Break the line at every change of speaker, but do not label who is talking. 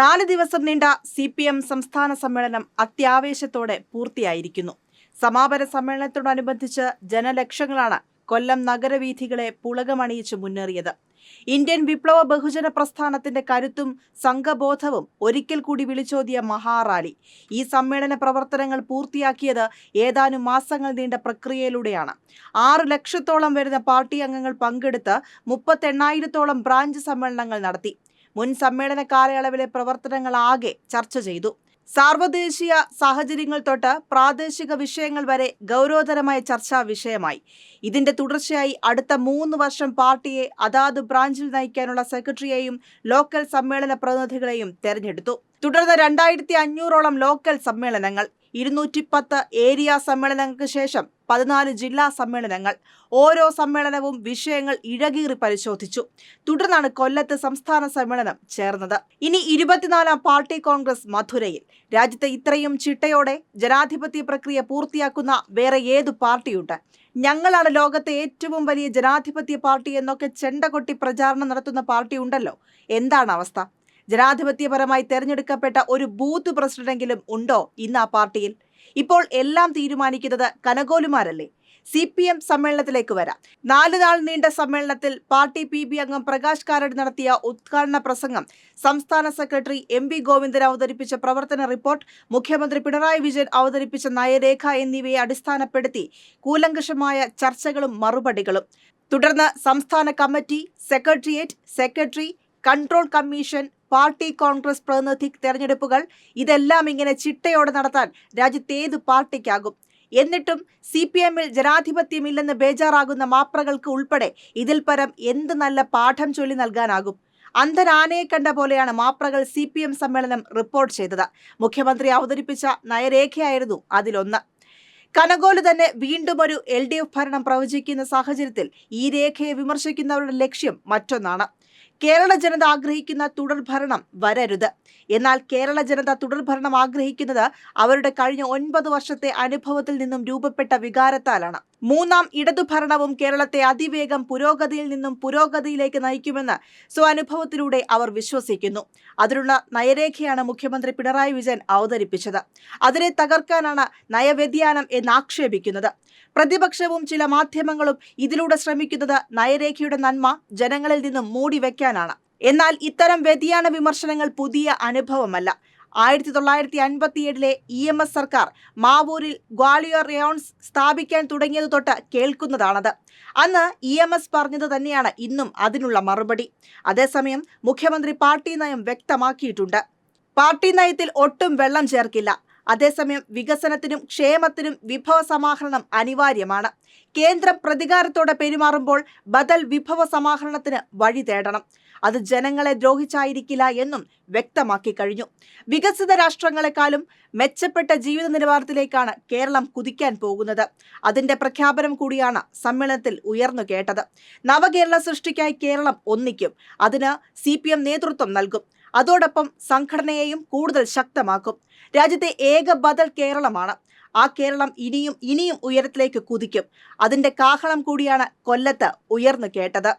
നാല് ദിവസം നീണ്ട സി പി എം സംസ്ഥാന സമ്മേളനം അത്യാവേശത്തോടെ പൂർത്തിയായിരിക്കുന്നു. സമാപന സമ്മേളനത്തോടനുബന്ധിച്ച് ജനലക്ഷങ്ങളാണ് കൊല്ലം നഗരവീഥികളെ പുളകമണിയിച്ച് മുന്നേറിയത്. ഇന്ത്യൻ വിപ്ലവ ബഹുജന പ്രസ്ഥാനത്തിന്റെ കരുത്തും സംഘബോധവും ഒരിക്കൽ കൂടി വിളിച്ചോതിയ മഹാറാലി ഈ സമ്മേളന പ്രവർത്തനങ്ങൾ പൂർത്തിയാക്കിയത് ഏതാനും മാസങ്ങൾ നീണ്ട പ്രക്രിയയിലൂടെയാണ്. ആറ് ലക്ഷത്തോളം വരുന്ന പാർട്ടി അംഗങ്ങൾ പങ്കെടുത്ത് മുപ്പത്തെണ്ണായിരത്തോളം ബ്രാഞ്ച് സമ്മേളനങ്ങൾ നടത്തി. മുൻ സമ്മേളന കാലയളവിലെ പ്രവർത്തനങ്ങളാകെ ചർച്ച ചെയ്തു. സാർവദേശീയ സാഹചര്യങ്ങൾ തൊട്ട് പ്രാദേശിക വിഷയങ്ങൾ വരെ ഗൗരവതരമായ ചർച്ചാ വിഷയമായി. ഇതിന്റെ തുടർച്ചയായി അടുത്ത മൂന്ന് വർഷം പാർട്ടിയെ അതാത് ബ്രാഞ്ചിൽ നയിക്കാനുള്ള സെക്രട്ടറിയെയും ലോക്കൽ സമ്മേളന പ്രതിനിധികളെയും തെരഞ്ഞെടുത്തു. തുടർന്ന് രണ്ടായിരത്തി അഞ്ഞൂറോളം ലോക്കൽ സമ്മേളനങ്ങൾ ഇരുന്നൂറ്റി പത്ത് ഏരിയ സമ്മേളനങ്ങൾക്ക് ശേഷം പതിനാല് ജില്ലാ സമ്മേളനങ്ങൾ. ഓരോ സമ്മേളനവും വിഷയങ്ങൾ ഇഴകീറി പരിശോധിച്ചു. തുടർന്നാണ് കൊല്ലത്ത് സംസ്ഥാന സമ്മേളനം ചേർന്നത്. ഇനി ഇരുപത്തിനാലാം പാർട്ടി കോൺഗ്രസ് മധുരയിൽ. രാജ്യത്തെ ഇത്രയും ചിട്ടയോടെ ജനാധിപത്യ പ്രക്രിയ പൂർത്തിയാക്കുന്ന വേറെ ഏതു പാർട്ടിയുണ്ട്? ഞങ്ങളാണ് ലോകത്തെ ഏറ്റവും വലിയ ജനാധിപത്യ പാർട്ടി എന്നൊക്കെ ചെണ്ടകൊട്ടി പ്രചാരണം നടത്തുന്ന പാർട്ടി ഉണ്ടല്ലോ എന്താണ് അവസ്ഥ? ജനാധിപത്യപരമായി തെരഞ്ഞെടുക്കപ്പെട്ട ഒരു ബൂത്ത് പ്രസിഡന്റെങ്കിലും ഉണ്ടോ ഇന്ന് ആ പാർട്ടിയിൽ? ഇപ്പോൾ എല്ലാം തീരുമാനിക്കുന്നത് കനകോലുമാരല്ലേ? സി പി എം സമ്മേളനത്തിലേക്ക് വരാം. നാല് നാൾ നീണ്ട സമ്മേളനത്തിൽ പാർട്ടി പി ബി അംഗം പ്രകാശ് കാരട് നടത്തിയ ഉദ്ഘാടന പ്രസംഗം സംസ്ഥാന സെക്രട്ടറി എം വി ഗോവിന്ദൻ അവതരിപ്പിച്ച പ്രവർത്തന റിപ്പോർട്ട് മുഖ്യമന്ത്രി പിണറായി വിജയൻ അവതരിപ്പിച്ച നയരേഖ എന്നിവയെ അടിസ്ഥാനപ്പെടുത്തി കൂലങ്കഷമായ ചർച്ചകളും മറുപടികളും. തുടർന്ന് സംസ്ഥാന committee secretariat secretary control commission party congress പ്രതിനിധി തെരഞ്ഞെടുപ്പുകൾ ഇതെല്ലാം ഇങ്ങനെ ചിട്ടയോടെ നടത്താൻ രാജ്യത്തേത് പാർട്ടിക്കാകും? എന്നിട്ടും സി പി എമ്മിൽ ജനാധിപത്യമില്ലെന്ന് ബേജാറാകുന്ന മാപ്രകൾക്ക് ഉൾപ്പെടെ ഇതിൽ പരം എന്ത് നല്ല പാഠം ചൊല്ലി നൽകാനാകും? അന്ധനാനയെ കണ്ട പോലെയാണ് മാപ്രകൾ സി പി എം സമ്മേളനം റിപ്പോർട്ട് ചെയ്തത്. മുഖ്യമന്ത്രി അവതരിപ്പിച്ച നയരേഖയായിരുന്നു അതിലൊന്ന്. കനകോൽ തന്നെ വീണ്ടും ഒരു എൽ ഡി എഫ് ഭരണം പ്രവചിക്കുന്ന സാഹചര്യത്തിൽ ഈ രേഖയെ വിമർശിക്കുന്നവരുടെ ലക്ഷ്യം മറ്റൊന്നാണ്. കേരള ജനത ആഗ്രഹിക്കുന്ന തുടർഭരണം വരരുത്. എന്നാൽ കേരള ജനത തുടർഭരണം ആഗ്രഹിക്കുന്നത് അവരുടെ കഴിഞ്ഞ ഒൻപത് വർഷത്തെ അനുഭവത്തിൽ നിന്നും രൂപപ്പെട്ട വികാരത്താലാണ്. മൂന്നാം ഇടതുഭരണവും കേരളത്തെ അതിവേഗം പുരോഗതിയിൽ നിന്നും പുരോഗതിയിലേക്ക് നയിക്കുമെന്ന് സ്വാനുഭവത്തിലൂടെ അവർ വിശ്വസിക്കുന്നു. അതിനുള്ള നയരേഖയാണ് മുഖ്യമന്ത്രി പിണറായി വിജയൻ അവതരിപ്പിച്ചത്. അതിനെ തകർക്കാനാണ് നയവ്യതിയാനം എന്നാക്ഷേപിക്കുന്നത് പ്രതിപക്ഷവും ചില മാധ്യമങ്ങളും ഇതിലൂടെ ശ്രമിക്കുന്നത് നയരേഖയുടെ നന്മ ജനങ്ങളിൽ നിന്നും മൂടിവെക്കാനാണ്. എന്നാൽ ഇത്തരം വ്യതിയാന വിമർശനങ്ങൾ പുതിയ അനുഭവമല്ല. ആയിരത്തി തൊള്ളായിരത്തി അൻപത്തിയേഴിലെ ഇ എം എസ് സർക്കാർ മാവൂരിൽ ഗ്വാളിയർ റയോൺസ് സ്ഥാപിക്കാൻ തുടങ്ങിയത് തൊട്ട് കേൾക്കുന്നതാണത്. അന്ന് ഇ എം എസ് പറഞ്ഞത് തന്നെയാണ് ഇന്നും അതിനുള്ള മറുപടി. അതേസമയം മുഖ്യമന്ത്രി പാർട്ടി നയം വ്യക്തമാക്കിയിട്ടുണ്ട്. പാർട്ടി നയത്തിൽ ഒട്ടും വെള്ളം ചേർക്കില്ല. അതേസമയം വികസനത്തിനും ക്ഷേമത്തിനും വിഭവ സമാഹരണം അനിവാര്യമാണ്. കേന്ദ്രം പ്രതികാരത്തോടെ പെരുമാറുമ്പോൾ ബദൽ വിഭവ സമാഹരണത്തിന് വഴി തേടണം. അത് ജനങ്ങളെ ദ്രോഹിച്ചായിരിക്കില്ല എന്നും വ്യക്തമാക്കി കഴിഞ്ഞു. വികസിത രാഷ്ട്രങ്ങളെക്കാളും മെച്ചപ്പെട്ട ജീവിത നിലവാരത്തിലേക്കാണ് കേരളം കുതിക്കാൻ പോകുന്നത്. അതിന്റെ പ്രഖ്യാപനം കൂടിയാണ് സമ്മേളനത്തിൽ ഉയർന്നു കേട്ടത്. നവകേരള സൃഷ്ടിക്കായി കേരളം ഒന്നിക്കും. അതിന് സി നേതൃത്വം നൽകും. അതോടൊപ്പം സംഘടനയെയും കൂടുതൽ ശക്തമാക്കും. രാജ്യത്തെ ഏക ബദൽ കേരളമാണ്. ആ കേരളം ഇനിയും ഇനിയും ഉയരത്തിലേക്ക് കുതിക്കും. അതിന്റെ കാഹളം കൂടിയാണ് കൊല്ലത്ത് ഉയർന്നു കേട്ടത്.